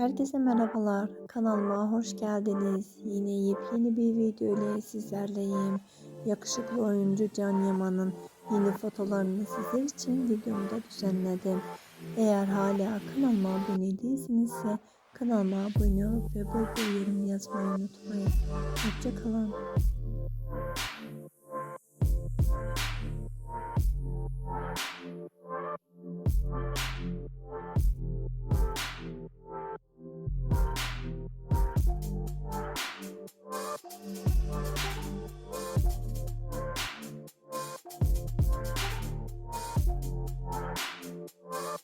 Herkese merhabalar. Kanalıma hoş geldiniz. Yine yepyeni bir video ile sizlerleyim. Yakışıklı oyuncu Can Yaman'ın yeni fotolarını sizler için videomda düzenledim. Eğer hala kanalıma abone değilsinizse kanalıma abone olup ve bol bol yorum yazmayı unutmayın. Hoşçakalın.